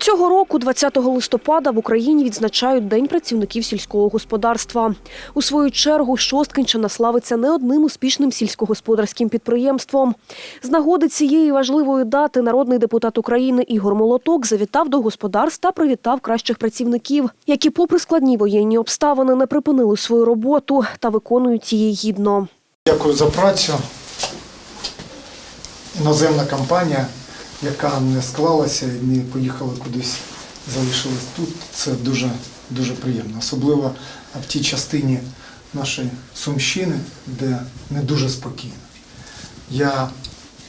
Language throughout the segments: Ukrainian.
Цього року, 20 листопада, в Україні відзначають День працівників сільського господарства. У свою чергу Шосткинщина славиться не одним успішним сільськогосподарським підприємством. З нагоди цієї важливої дати народний депутат України Ігор Молоток завітав до господарств та привітав кращих працівників, які, попри складні воєнні обставини, не припинили свою роботу та виконують її гідно. Дякую за працю. Іноземна компанія, яка не склалася і не поїхала кудись, залишилась тут. Це дуже, дуже приємно. Особливо в тій частині нашої Сумщини, де не дуже спокійно. Я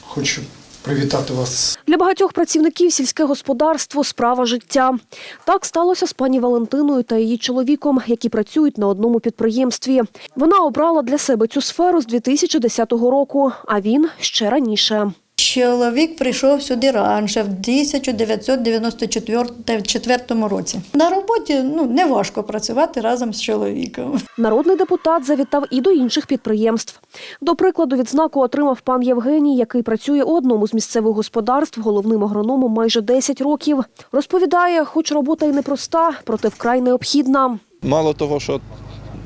хочу привітати вас Для багатьох працівників сільське господарство справа життя. Так сталося з пані Валентиною та її чоловіком, які працюють на одному підприємстві. Вона обрала для себе цю сферу з 2010 року, а він ще раніше. Чоловік прийшов сюди раніше, в 1994 році. На роботі ну, не важко працювати разом з чоловіком. Народний депутат завітав і до інших підприємств. До прикладу, відзнаку отримав пан Євгеній, який працює у одному з місцевих господарств головним агрономом майже 10 років. Розповідає, хоч робота й непроста, проте вкрай необхідна. Мало того, що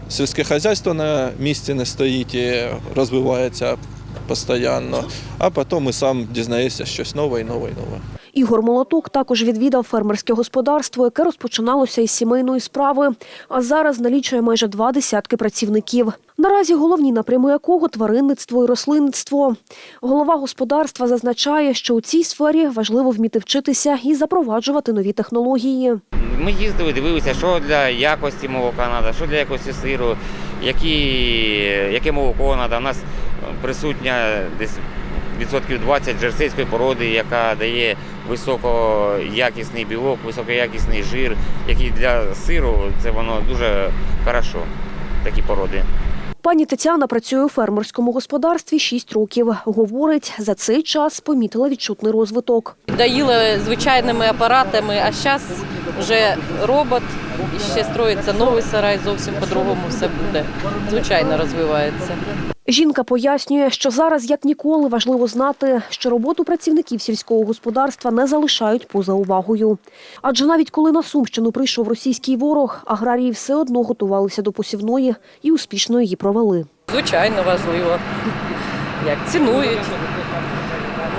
сільське хазяйство на місці не стоїть і розвивається постійно, а потім і сам дізнаєшся щось нове і нове і нове. Ігор Молоток також відвідав фермерське господарство, яке розпочиналося із сімейної справи, а зараз налічує майже два десятки працівників. Наразі головні напрями якого тваринництво і рослинництво. Голова господарства зазначає, що у цій сфері важливо вміти вчитися і запроваджувати нові технології. Ми їздили, дивилися, що для якості молока треба, що для якості сиру, які, яке молоко треба. У нас присутня десь відсотків 20 жерсейської породи, яка дає високоякісний білок, високоякісний жир, який для сиру це воно дуже хорошо, такі породи. Пані Тетяна працює у фермерському господарстві 6 років. Говорить, за цей час помітила відчутний розвиток. Доїли звичайними апаратами, а зараз вже робот, і ще строїться новий сарай, зовсім по-другому все буде. Звичайно розвивається. Жінка пояснює, що зараз як ніколи важливо знати, що роботу працівників сільського господарства не залишають поза увагою. Адже навіть коли на Сумщину прийшов російський ворог, аграрії все одно готувалися до посівної і успішно її провели. Звичайно важливо. Як цінують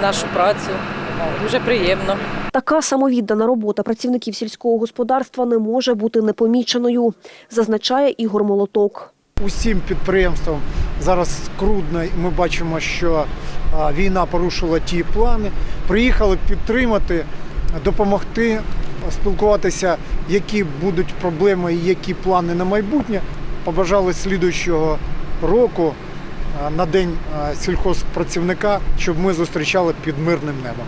нашу працю. Дуже приємно. Така самовіддана робота працівників сільського господарства не може бути непоміченою, зазначає Ігор Молоток. усім підприємствам зараз скрудно. і Ми бачимо, що війна порушила ті плани. Приїхали підтримати, допомогти, спілкуватися, які будуть проблеми і які плани на майбутнє. Побажали слідуючого року на день сільхозпрацівника, щоб ми зустрічали під мирним небом.